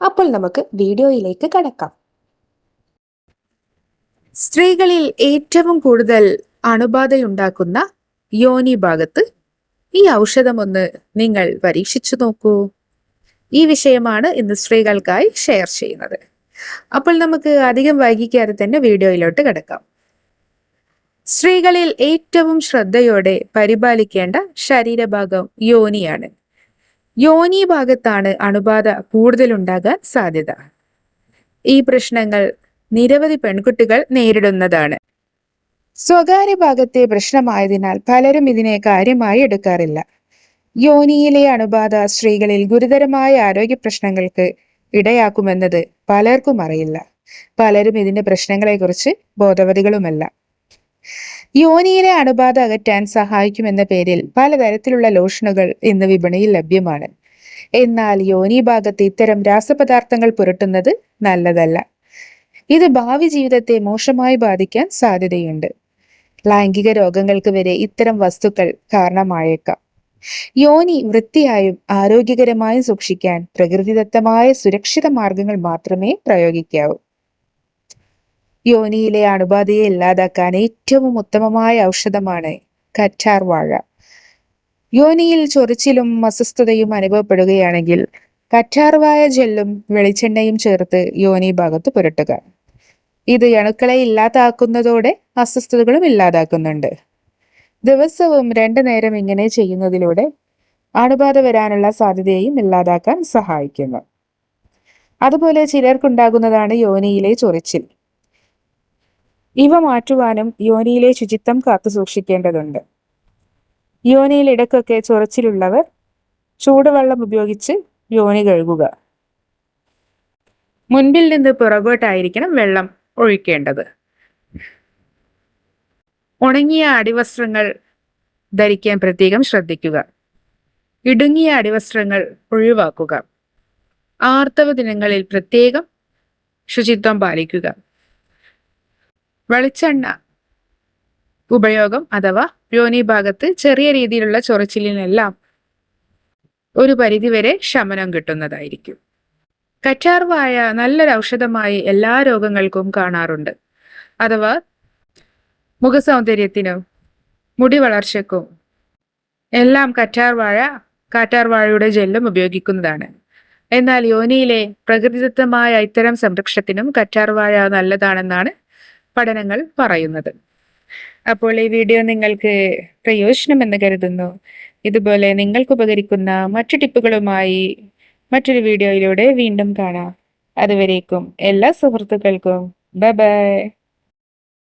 അപ്പോൾ നമുക്ക് വീഡിയോയിലേക്ക് കടക്കാം. സ്ത്രീകളിൽ ഏറ്റവും കൂടുതൽ അണുബാധയുണ്ടാക്കുന്ന യോനി ഭാഗത്ത് ഈ ഔഷധമൊന്ന് നിങ്ങൾ പരീക്ഷിച്ചു നോക്കൂ. ഈ വിഷയമാണ് ഇന്ന് സ്ത്രീകൾക്കായി ഷെയർ ചെയ്യുന്നത്. അപ്പോൾ നമുക്ക് അധികം വൈകിക്കാതെ തന്നെ വീഡിയോയിലോട്ട് കിടക്കാം. സ്ത്രീകളിൽ ഏറ്റവും ശ്രദ്ധയോടെ പരിപാലിക്കേണ്ട ശരീരഭാഗം യോനിയാണ്. യോനി ഭാഗത്താണ് അണുബാധ കൂടുതലുണ്ടാകാൻ സാധ്യത. ഈ പ്രശ്നങ്ങൾ നിരവധി പെൺകുട്ടികൾ നേരിടുന്നതാണ്. സ്വകാര്യ ഭാഗത്തെ പ്രശ്നമായതിനാൽ പലരും ഇതിനെ കാര്യമായി എടുക്കാറില്ല. യോനിയിലെ അണുബാധ സ്ത്രീകളിൽ ഗുരുതരമായ ആരോഗ്യ പ്രശ്നങ്ങൾക്ക് ഇടയാക്കുമെന്നത് പലർക്കും അറിയില്ല. പലരും ഇതിന്റെ പ്രശ്നങ്ങളെക്കുറിച്ച് ബോധവതികളുമല്ല. യോനിയിലെ അണുബാധ അകറ്റാൻ സഹായിക്കുമെന്ന പേരിൽ പലതരത്തിലുള്ള ലോഷനുകൾ ഇന്ന് വിപണിയിൽ ലഭ്യമാണ്. എന്നാൽ യോനി ഭാഗത്ത് ഇത്തരം രാസപദാർത്ഥങ്ങൾ പുരട്ടുന്നത് നല്ലതല്ല. ഇത് ഭാവി ജീവിതത്തെ മോശമായി ബാധിക്കാൻ സാധ്യതയുണ്ട്. ലൈംഗിക രോഗങ്ങൾക്ക് വരെ ഇത്തരം വസ്തുക്കൾ കാരണമായേക്കാം. യോനി വൃത്തിയായും ആരോഗ്യകരമായും സൂക്ഷിക്കാൻ പ്രകൃതിദത്തമായ സുരക്ഷിത മാർഗങ്ങൾ മാത്രമേ പ്രയോഗിക്കാവൂ. യോനിയിലെ അണുബാധയെ ഇല്ലാതാക്കാൻ ഏറ്റവും ഉത്തമമായ ഔഷധമാണ് കറ്റാർ വാഴ. യോനിയിൽ ചൊറിച്ചിലും അസ്വസ്ഥതയും അനുഭവപ്പെടുകയാണെങ്കിൽ കറ്റാർവായ ജെല്ലും വെളിച്ചെണ്ണയും ചേർത്ത് യോനി ഭാഗത്ത് പുരട്ടുക. ഇത് അണുക്കളെ ഇല്ലാതാക്കുന്നതോടെ അസ്വസ്ഥതകളും ഇല്ലാതാക്കുന്നുണ്ട്. ദിവസവും രണ്ടു നേരം ഇങ്ങനെ ചെയ്യുന്നതിലൂടെ അണുബാധ വരാനുള്ള സാധ്യതയും ഇല്ലാതാക്കാൻ സഹായിക്കുന്നു. അതുപോലെ ചിലർക്കുണ്ടാകുന്നതാണ് യോനിയിലെ ചൊറിച്ചിൽ. ഇവ മാറ്റുവാനും യോനിയിലെ ശുചിത്വം കാത്തു സൂക്ഷിക്കേണ്ടതുണ്ട്. യോനിയിൽ ഇടക്കൊക്കെ ചൊറച്ചിലുള്ളവർ ചൂടുവെള്ളം ഉപയോഗിച്ച് യോനി കഴുകുക. മുൻപിൽ നിന്ന് പുറകോട്ടായിരിക്കണം വെള്ളം ഒഴിക്കേണ്ടത്. ഉണങ്ങിയ അടിവസ്ത്രങ്ങൾ ധരിക്കാൻ പ്രത്യേകം ശ്രദ്ധിക്കുക. ഇടുങ്ങിയ അടിവസ്ത്രങ്ങൾ ഒഴിവാക്കുക. ആർത്തവ ദിനങ്ങളിൽ പ്രത്യേകം ശുചിത്വം പാലിക്കുക. വെളിച്ചെണ്ണ ഉപയോഗം അഥവാ യോനി ഭാഗത്ത് ചെറിയ രീതിയിലുള്ള ചൊറിച്ചിലിനെല്ലാം ഒരു പരിധിവരെ ശമനം കിട്ടുന്നതായിരിക്കും. കറ്റാർവായ നല്ലൊരു ഔഷധമായി എല്ലാ രോഗങ്ങൾക്കും കാണാറുണ്ട്. അഥവാ മുഖസൗന്ദര്യത്തിനും മുടി വളർച്ചയ്ക്കും എല്ലാം കറ്റാർവാഴ കാറ്റാർവാഴയുടെ ജെല്ലും ഉപയോഗിക്കുന്നതാണ്. എന്നാൽ യോനിയിലെ പ്രകൃതിദത്തമായ ഇത്തരം സംരക്ഷണത്തിനും കറ്റാർവാഴ നല്ലതാണെന്നാണ് പഠനങ്ങൾ പറയുന്നത്. അപ്പോൾ ഈ വീഡിയോ നിങ്ങൾക്ക് പ്രയോജനമെന്ന് കരുതുന്നു. ഇതുപോലെ നിങ്ങൾക്ക് ഉപകരിക്കുന്ന മറ്റു ടിപ്പുകളുമായി മറ്റൊരു വീഡിയോയിലൂടെ വീണ്ടും കാണാം. അതുവരേക്കും എല്ലാ സുഹൃത്തുക്കൾക്കും ബൈ ബൈ.